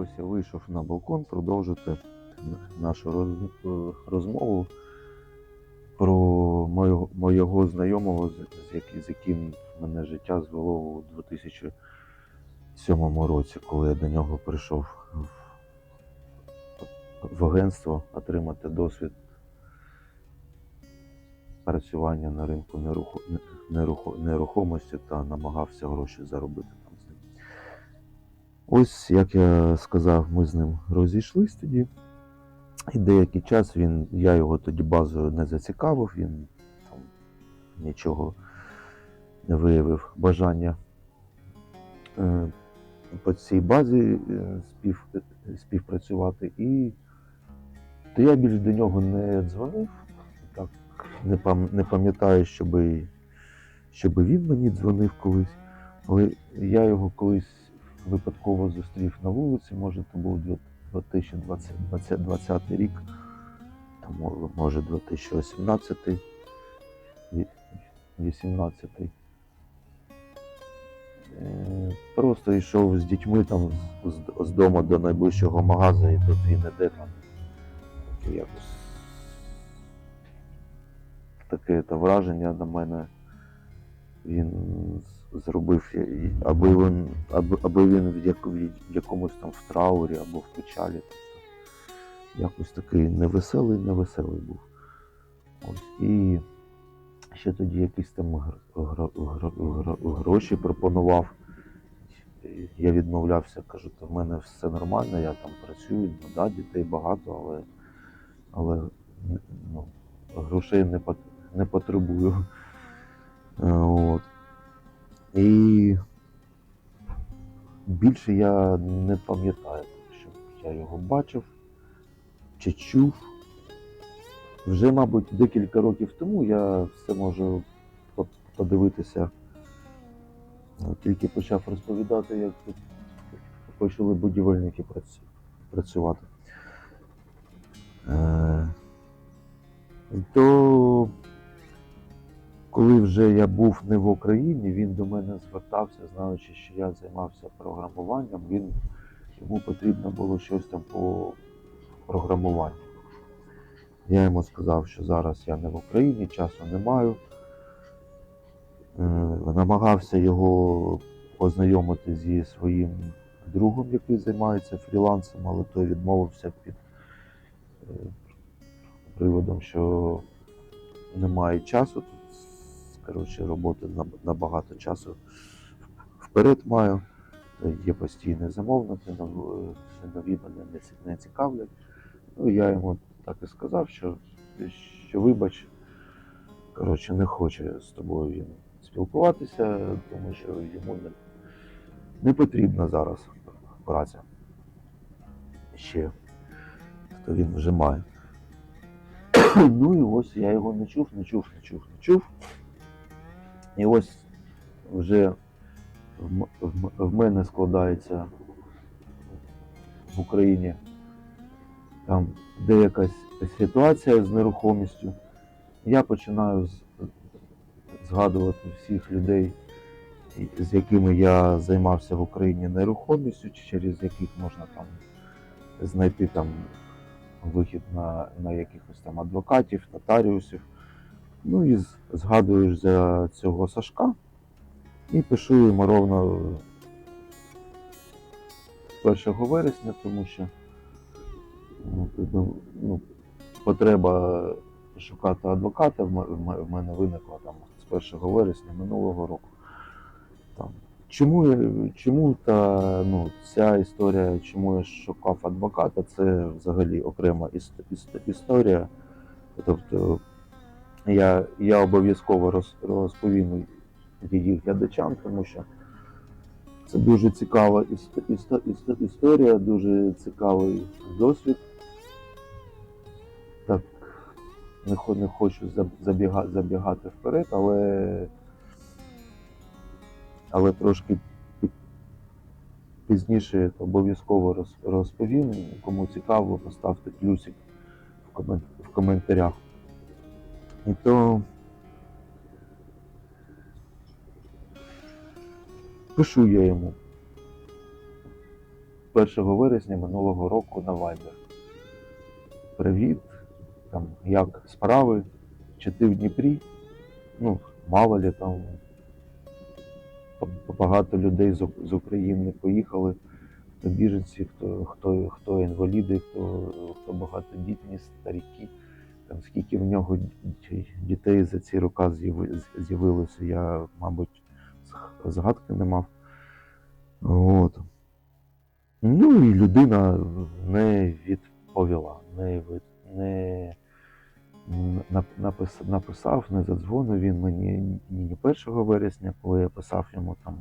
ось я вийшов на балкон продовжити нашу роз- розмову про моєго знайомого, з, яким мене життя звело у 2007 році, коли я до нього прийшов в, агентство отримати досвід працювання на ринку нерухо, нерухо, нерухомості та намагався гроші заробити. Ось, як я сказав, ми з ним розійшлись тоді. І деякий час він, я його тоді базою не зацікавив, він там нічого не виявив бажання е, по цій базі е, спів, співпрацювати. І то я більш до нього не дзвонив. Так, не, пам, не пам'ятаю, щоби, щоби він мені дзвонив колись. Але я його колись випадково зустрів на вулиці, може, то був 2020, 2020 рік, там, може 2018, ві- 18. Е, Просто йшов з дітьми там з, з дому до найближчого магазу, і тут він іде там. таке Якось таке та враження на мене він зробив, аби він, аби, аби він в, як, в якомусь там в траурі або в печалі. Тобто, якось такий невеселий, невеселий був. Ось. І ще тоді якісь там гр- гро- гро- гро- гроші пропонував. Я відмовлявся, кажу, то в мене все нормально, я там працюю, ну да, дітей багато, але, але ну, грошей не, не потребую. От. І більше я не пам'ятаю, щоб я його бачив чи чув. Вже, мабуть, декілька років тому я все можу подивитися. Ну, Тільки почав розповідати, як тут почали будівельники працювати. Е, то коли вже я був не в Україні, він до мене звертався, знаючи, що я займався програмуванням, він, йому потрібно було щось там по програмуванню. Я йому сказав, що зараз я не в Україні, часу не маю. Е, Намагався його познайомити зі своїм другом, який займається фрілансом, але той відмовився під е, приводом, що немає часу. Коротше, роботи наб- набагато часу вперед маю. Є постійні замовники, нов- е, нові мене не не цікавлять. Ну, я йому так і сказав, що, що вибач, коротше, не хоче з тобою він спілкуватися, тому що йому не, не потрібна зараз праця. Ще, то він вже має. Ну і ось я його не чув, не чув, не чув, не чув. І ось вже в, мене складається в Україні там деякась ситуація з нерухомістю. Я починаю згадувати всіх людей, з якими я займався в Україні нерухомістю, через яких можна там знайти там вихід на, на якихось там адвокатів, нотаріусів. Ну і згадуєш за цього Сашка і пишу йому ровно 1 вересня, тому що ну, ну, потреба шукати адвоката в мене виникла там з 1 вересня минулого року. Там. Чому, чому та ну, ця історія, чому я шукав адвоката, це взагалі окрема іс- іс- історія. Тобто я, я обов'язково роз, розповім її глядачам, тому що це дуже цікава іс- іс- іс- історія, дуже цікавий досвід. Так, не, не хочу забіга, забігати вперед, але, але трошки пізніше обов'язково роз, розповім. Кому цікаво, поставте плюсик в коментарях. І то пишу я йому 1 вересня минулого року на Viber. Привіт, там, як справи? Чи ти в Дніпрі? Ну, мало ли там багато людей з України поїхали, хто біженці, хто, хто, хто інваліди, хто, хто багатодітні, старіки. Там, скільки в нього дітей за ці роки з'явилося, я, мабуть, згадки не мав. От. Ну і людина не відповіла, не, від- не на- напис, написав, не задзвонив він мені ні 1 вересня, коли я писав йому там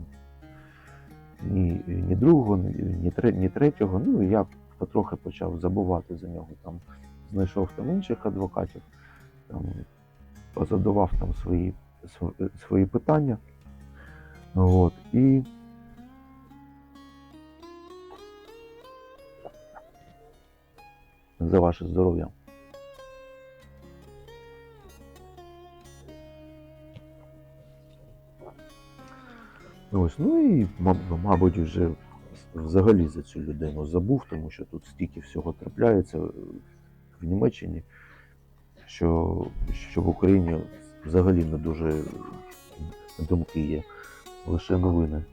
ні, ні другого, ні, ні, ні третього. Ну і я потрохи почав забувати за нього. Там знайшов там інших адвокатів, там позадавав там свої, свої питання. От, і за ваше здоров'я. Ось, ну і, маб- мабуть, вже взагалі за цю людину забув, тому що тут стільки всього трапляється в Німеччині, що, що в Україні взагалі не дуже думки є, лише новини.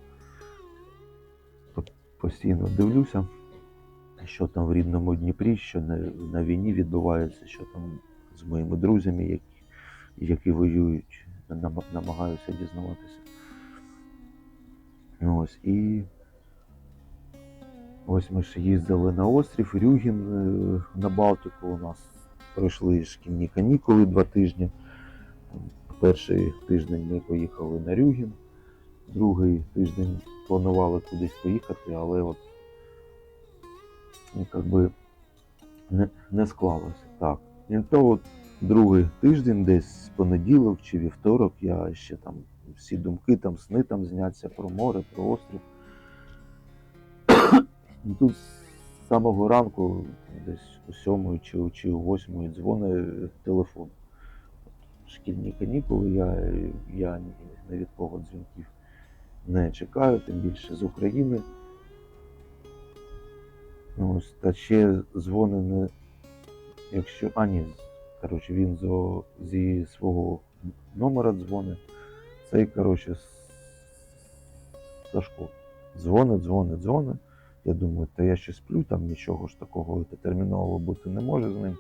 Постійно дивлюся, що там в рідному Дніпрі, що на, війні відбувається, що там з моїми друзями, які, які воюють, намагаюся дізнаватися. Ось і ось ми ж їздили на острів Рюгін е, на Балтику. У нас пройшли шкільні канікули два тижні. Перший тиждень ми поїхали на Рюгін, другий тиждень планували кудись поїхати, але от ну, не, не склалося. Так. І то от другий тиждень, десь понеділок чи вівторок, я ще там всі думки, там сни там зняться про море, про острів. І тут з самого ранку, десь о сьомої чи, чи о восьмої дзвонить телефон. Шкільні канікули, я, я ні, від кого дзвінків не чекаю, тим більше з України. Ну, Ось, та ще дзвони не. Якщо. А, ні, коротше, він зо, зі свого номера дзвонить. Цей, коротше, Сашко. Дзвонить, дзвонить, дзвонить. Я думаю, та я ще сплю, там нічого ж такого терміново бути не може з ним,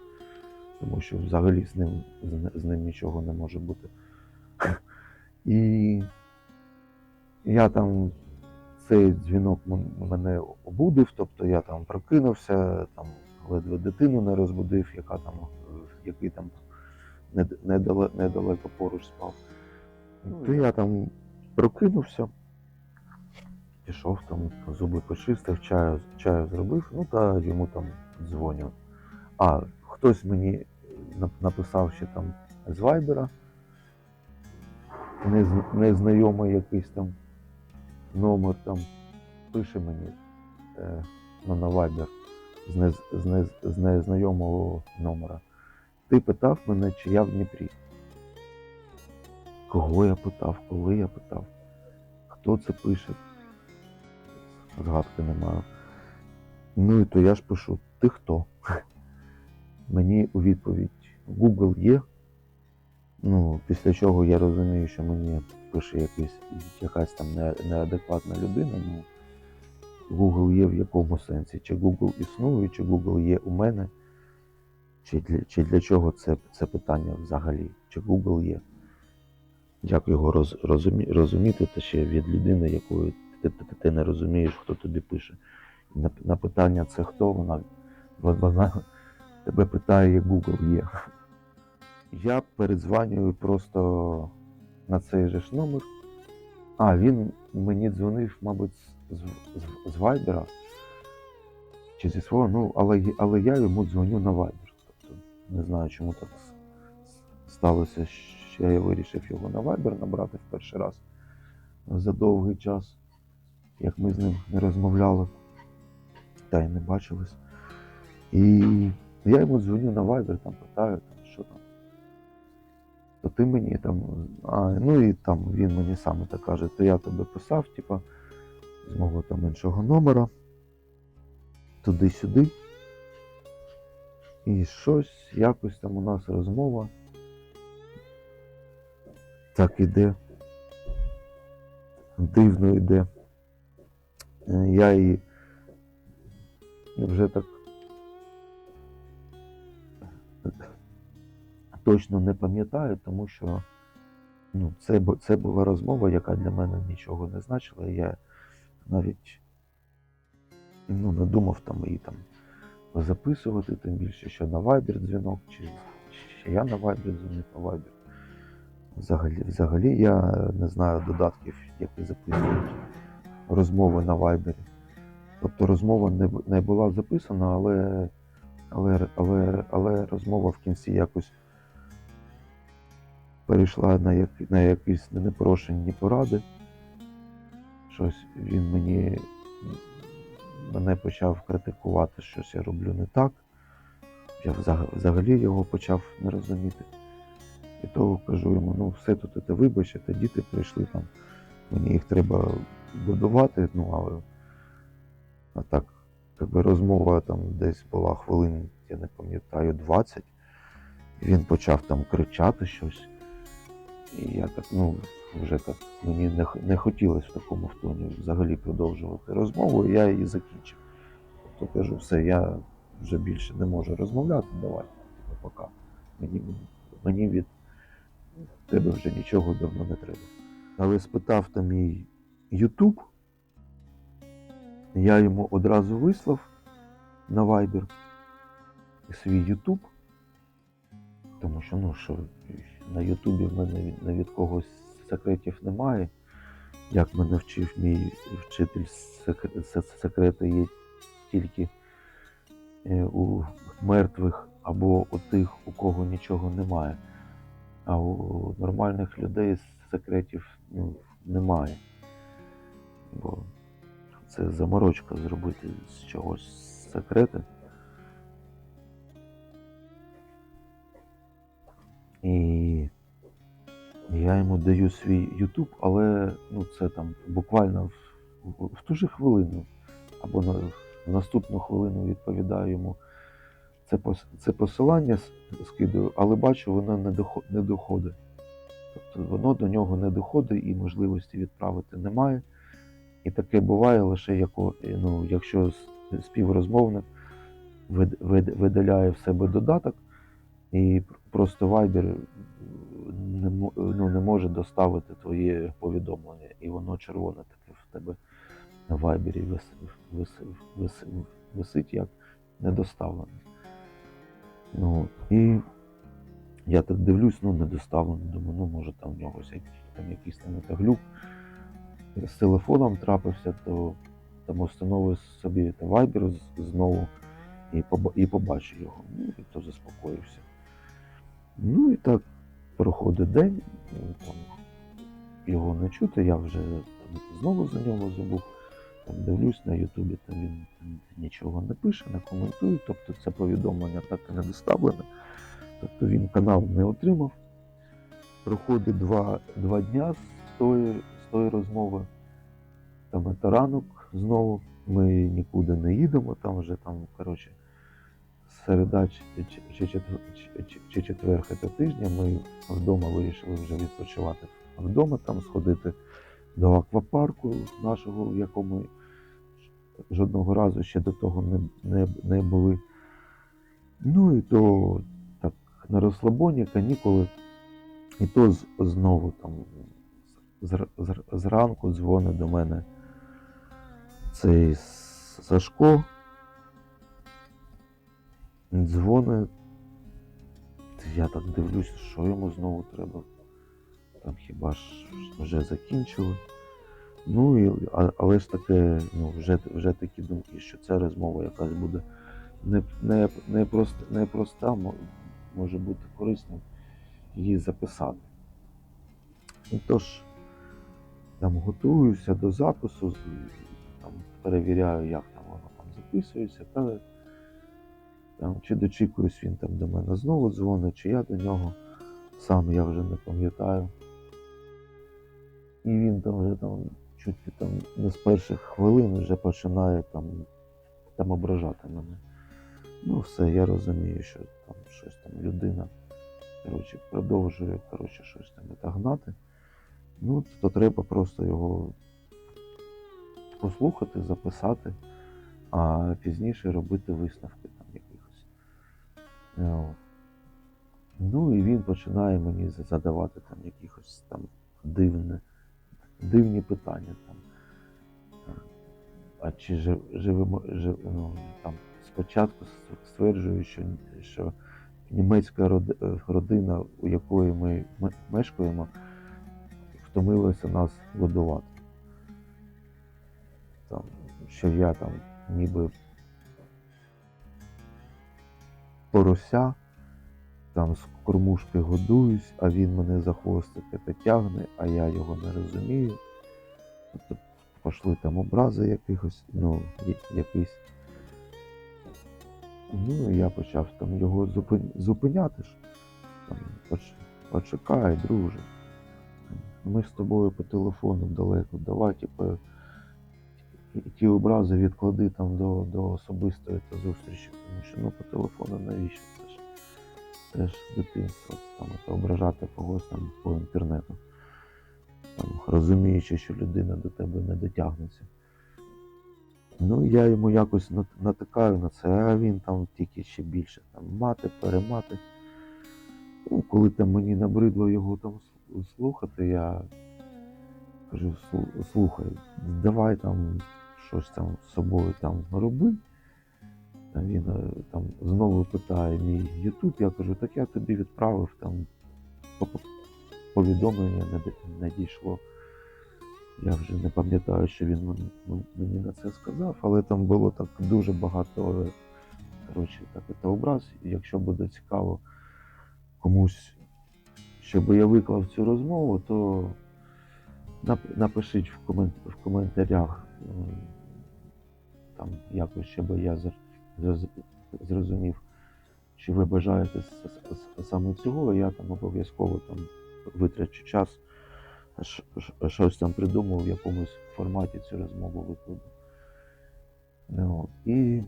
тому що взагалі з ним, з, з ним нічого не може бути. І я там цей дзвінок мене обудив, тобто я там прокинувся, там ледве дитину не розбудив, яка там, який там нед- недалеко поруч спав. То я там прокинувся, пішов там, зуби почистив, чаю, чаю зробив, ну та йому там дзвоню. А хтось мені написав ще там з Вайбера, незнайомий якийсь там номер там пише мені е, ну, на Viber з, нез, з, нез, з незнайомого номера. Ти питав мене, чи я в Дніпрі. Кого я питав, коли я питав, хто це пише? Згадки не маю. Ну і то я ж пишу, ти хто? Мені у відповідь Google є. Ну, після чого я розумію, що мені пише якийсь, якась там неадекватна людина. Ну, Google є в якому сенсі? Чи Google існує, чи Google є у мене? Чи для, чи для чого це, це питання взагалі? Чи Google є? Як його роз, розумі, розуміти, та ще від людини, якої ти, ти, ти не розумієш, хто тобі пише. На, на питання це хто, вона, вона тебе питає, як Google є. Я передзванюю просто на цей же ж номер. А, він мені дзвонив, мабуть, з, з, з Вайбера. Чи зі свого, ну, але, але я йому дзвоню на Viber. Тобто не знаю, чому так сталося, що я вирішив його на Viber набрати в перший раз за довгий час, як ми з ним не розмовляли та й не бачились. І я йому дзвоню на Viber, там питаю, там, що там. То ти мені там. А, ну і там він мені саме так каже, то я тебе писав, типа, з мого там іншого номера. туди-сюди. І щось, якось там у нас розмова. Так іде. Дивно йде. Я її вже так точно не пам'ятаю, тому що ну, це, це була розмова, яка для мене нічого не значила. Я навіть ну, не думав там її там записувати, тим більше, що на Viber дзвінок, чи, чи я на Viber дзвонив на Viber. Взагалі, взагалі я не знаю додатків, які записують розмови на Viber. Тобто розмова не, не була записана, але, але, але, але розмова в кінці якось перейшла на, як, на якісь непрошені поради. Щось він мені мене почав критикувати, щось я роблю не так. Я взагалі його почав не розуміти. І того кажу йому, ну все тут це вибачте, діти прийшли там, мені їх треба годувати, ну але а так, якби розмова там десь була хвилин, я не пам'ятаю, 20. І він почав там кричати щось. І я так, ну, вже так, мені не, не хотілося в такому тоні взагалі продовжувати розмову, і я її закінчив. Тобто кажу, все, я вже більше не можу розмовляти, давай, типу, пока. Мені, мені від тебе вже нічого давно не треба. Але спитав там мій Ютуб, я йому одразу вислав на Viber свій Ютуб, тому що ну що на Ютубі в мене не від когось секретів немає. Як мене вчив мій вчитель, секрети є тільки е, у мертвих або у тих, у кого нічого немає. А у нормальних людей секретів ну, немає. Бо це заморочка зробити з чогось секрети. І я йому даю свій YouTube, але ну, це там буквально в, в, ту же хвилину або на, в наступну хвилину відповідаю йому це, це посилання скидаю, але бачу, воно не доходить. Тобто воно до нього не доходить і можливості відправити немає. І таке буває лише, яко, ну, якщо співрозмовник вид- вид- видаляє в себе додаток, і просто Viber не, ну, не може доставити твоє повідомлення, і воно червоне таке в тебе на Viber вис, вис, вис, висить як недоставлене. Ну, і я так дивлюсь, ну недоставлено. Думаю, ну може там в нього там якийсь там глюк. З телефоном трапився, то там установив собі з- знову і, поба- і побачив його. Ну і то заспокоївся. Ну і так проходить день, ну, там його не чути, я вже там, знову за нього забув. Там дивлюсь на Ютубі, там він нічого не пише, не коментує, тобто це повідомлення так і не доставлене. Тобто він канал не отримав. Проходить два, два дня з тої, тої розмови. Там це ранок знову. Ми нікуди не їдемо, там вже там, коротше, середа чи, чи, чи, чи, четвер це тижня ми вдома вирішили вже відпочивати вдома, там сходити до аквапарку нашого, в якому жодного разу ще до того не, не, не були. Ну і то так на розслабоні, канікули. І то знову там зранку дзвонить до мене цей Сашко. Дзвонить. Я так дивлюсь, що йому знову треба. Там хіба ж вже закінчили. Ну і але ж таке, ну, вже, вже такі думки, що ця розмова якась буде не, не, не, прост, не проста, може бути корисним її записати. І тож там готуюся до запису, там, перевіряю, як там воно там записується, та там, чи дочікуюсь він там до мене знову дзвонить, чи я до нього сам я вже не пам'ятаю. І він там вже там чуть там не з перших хвилин вже починає там там ображати мене. Ну, все, я розумію, що там щось там людина коротше, продовжує коротше, щось там гнати. Ну, то треба просто його послухати, записати, а пізніше робити висновки там якихось. Е. Ну і він починає мені задавати там якихось там дивне, дивні питання. Там. А чи жи- живемо жи- ну, там спочатку стверджую, що, що німецька родина, у якої ми ме- мешкаємо, втомилася нас годувати. Там, що я там ніби порося, там з кормушки годуюсь, а він мене за хвостики та тягне, а я його не розумію. Тобто пішли там образи якихось, ну, якийсь. Ну, і я почав там його зупиняти. Почекай, друже. Ми з тобою по телефону далеко. Давай, типу, ті- образи відклади там до, до особистої та зустрічі. Тому що ну по телефону навіщо? Це ж, це ж дитинство. Там це ображати когось там по інтернету. Там, розуміючи, що людина до тебе не дотягнеться. Ну, я йому якось натикаю на це, а він там тільки ще більше там мати, перемати. Ну, коли там мені набридло його там слухати, я кажу, слухай, давай там щось там з собою там роби. А він е, там знову питає мій Ютуб, я кажу, так я тобі відправив там по- по- повідомлення не, дійшло. Я вже не пам'ятаю, що він мені на це сказав, але там було так дуже багато е, коротше, так, образ. Якщо буде цікаво комусь, щоб я виклав цю розмову, то напишіть в, комент, в коментарях там якось, щоб я зрозумів, чи ви бажаєте саме цього, я там обов'язково там витрачу час, щось там придумав, в якомусь форматі цю розмову викладу. Ну. І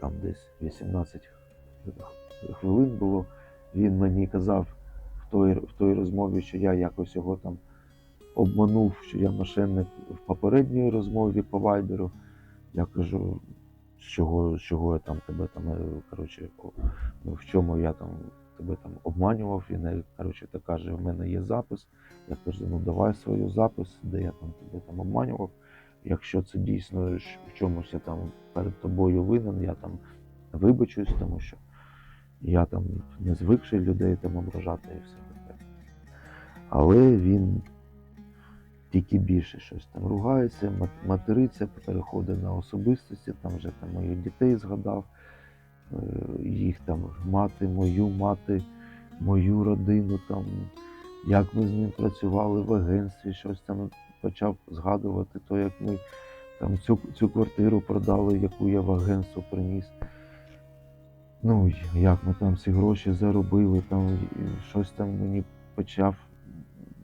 там десь 18 хвилин було. Він мені казав той, в той розмові, що я якось його там обманув, що я мошенник в попередній розмові по вайберу. Я кажу, чого, чого я там тебе там, е, коротше, ну, в чому я там тебе там обманював. Він е, коротше, так каже, в мене є запис. Я кажу, ну давай свою запис, де я там тебе там обманював. Якщо це дійсно в чомусь я там перед тобою винен, я там вибачусь, тому що я там не звикший людей там ображати і все. Але він тільки більше щось там ругається, мат- материться, переходить на особистості, там вже там моїх дітей згадав, е, їх там мати, мою мати, мою родину, там, як ми з ним працювали в агентстві, щось там почав згадувати, то як ми там цю, цю квартиру продали, яку я в агентство приніс. Ну, як ми там ці гроші заробили, там щось там мені почав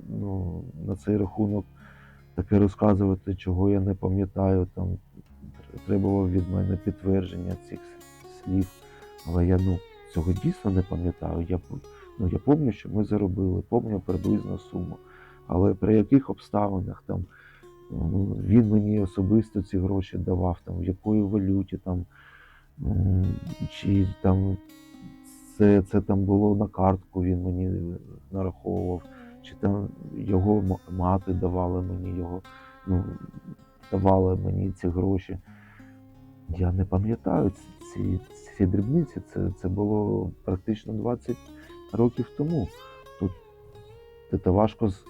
ну, на цей рахунок таке розказувати, чого я не пам'ятаю. Там тр- требував від мене підтвердження цих слів. Але я ну, цього дійсно не пам'ятаю. Я, ну, я пам'ятаю, що ми заробили, пам'ятаю приблизну суму. Але при яких обставинах там ну, він мені особисто ці гроші давав, там, в якої валюті, там, чи там це, це там було на картку, він мені нараховував, чи там його мати давала мені його, ну, давала мені ці гроші. Я не пам'ятаю ці, ці, ці дрібниці. Це, це було практично 20 років тому. Тут це важко з-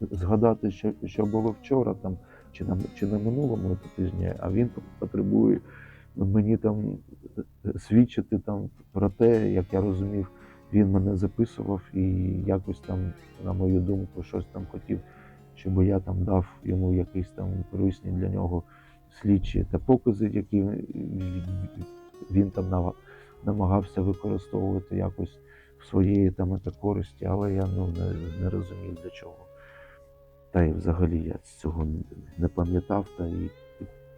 згадати, що, що було вчора там, чи на, чи на минулому тижні, а він потребує мені там свідчити там про те, як я розумів, він мене записував і якось там, на мою думку, щось там хотів, щоб я там дав йому якісь там корисні для нього слідчі та покази, які він там намагався використовувати якось в своєї там користі, але я ну, не, не розумів для чого. Та й взагалі я цього не пам'ятав та і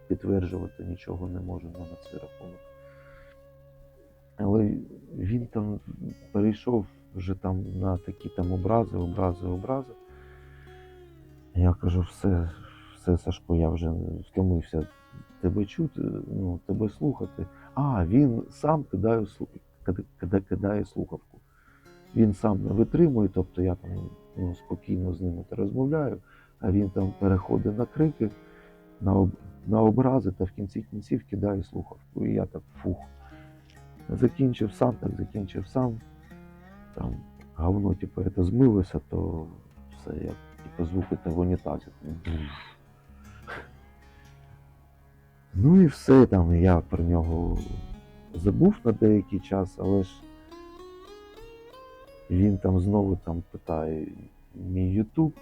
підтверджувати нічого не можу на цей рахунок. Але він там перейшов вже там на такі там образи, образи, образи. Я кажу, все, все, Сашко, я вже втомився тебе чути, ну, тебе слухати. А, він сам кидає, слу- кида- кида- кидає слухавку. Він сам не витримує, тобто я там ну, спокійно з ними розмовляю, а він там переходить на крики, на, на образи та в кінці кінців кидає слухавку. І я так фух. Закінчив сам, так закінчив сам. Там говно, типу, це змилося, то все як типу, звуки в унітазі. Ну і все там я про нього забув на деякий час, але ж він там знову там питає мій Ютуб.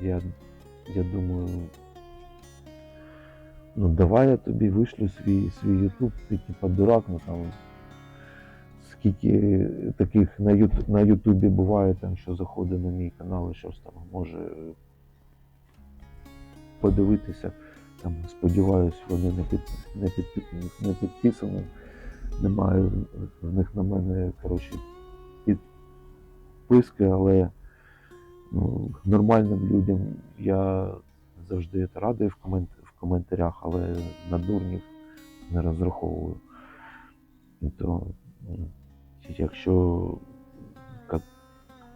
Я, я думаю, ну давай я тобі вишлю свій свій Ютуб, ти типа дурак, ну там скільки таких на Ютуб, на Ютубі буває, там, що заходить на мій канал і щось там може подивитися. Там, сподіваюсь, вони не, під, не, під, не підписані. Немає в них на мене коротше, підписки, але ну, нормальним людям я завжди радий в, комент, в коментарях, але на дурнів не розраховую. І то, м, якщо як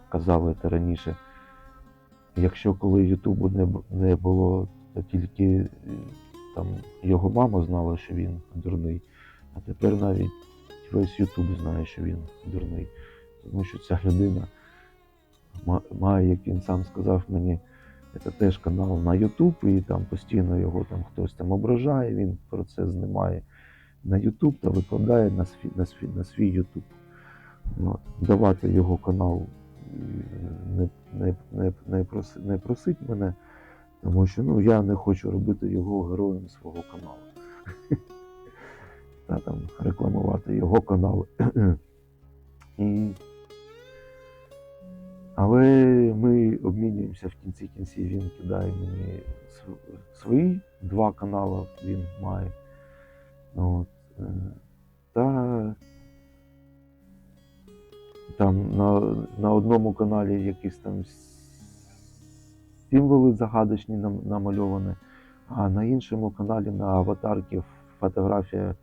казали це раніше, якщо коли Ютубу не, не було, тільки е, там його мама знала, що він дурний, а тепер навіть весь Ютуб знає, що він дурний. Тому що ця людина має, як він сам сказав мені, це теж канал на Ютуб, і там постійно його там хтось там ображає, він про це знімає на Ютуб та викладає на свій, на свій, на свій Ютуб. От. Давати його канал не, не, не, не, проси, не просить мене, тому що ну, я не хочу робити його героєм свого каналу. Та там рекламувати його канал. І... Але ми обмінюємося в кінці кінців. Він кидає мені свої два канали він має. От. е, Та там на, на одному каналі якісь там символи загадочні нам- намальовані, а на іншому каналі на аватарці фотографія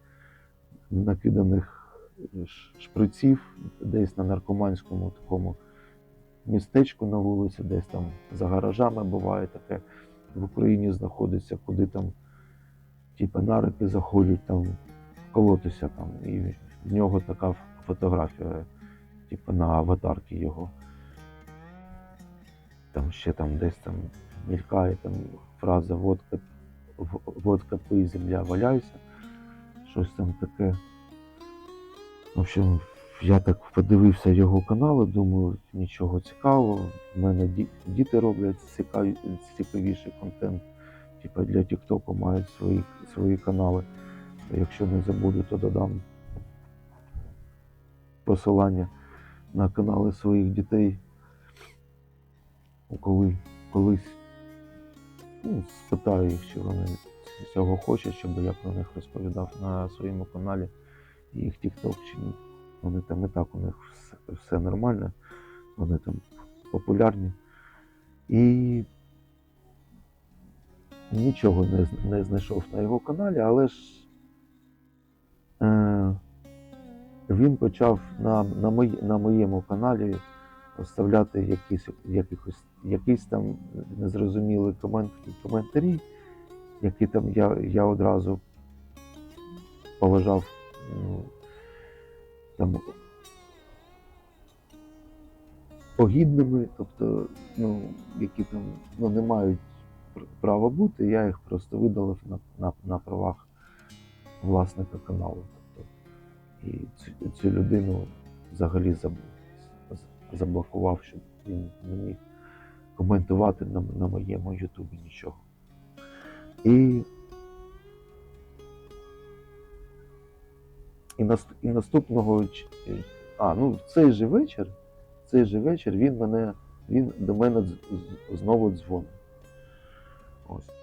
накиданих шприців десь на наркоманському такому містечку на вулиці, десь там за гаражами буває таке в Україні знаходиться, куди там типу, нарики заходять там колотися там. І в нього така фотографія, типу, на аватарці його. Там ще там десь там мількає там фраза водка, водка пий, земля валяйся. Щось там таке. В общем, я так подивився його канали, думаю, нічого цікавого. У мене діти роблять цікаві, цікавіший контент. Типа для Тіктоку мають свої, свої канали. Якщо не забуду, то додам посилання на канали своїх дітей. Коли, колись ну, спитаю їх, чи вони цього хочуть, щоб я про них розповідав на своєму каналі їх TikTok чи ні. Вони там і так у них все, все нормально, вони там популярні. І нічого не, не знайшов на його каналі, але ж е, він почав на, на, мої, на моєму каналі вставляти якісь, якихось, якісь там незрозумілі комент, коментарі, які там я, я одразу поважав ну, там, огідними, тобто, ну, які там ну, не мають права бути, я їх просто видалив на, на, на правах власника каналу. І цю, цю людину взагалі заб, заблокував, щоб він не міг коментувати на, на моєму Ютубі нічого. І І, і наступного а, ну, в цей же вечір, цей же вечір він мене, він до мене знову дзвонить. Ось.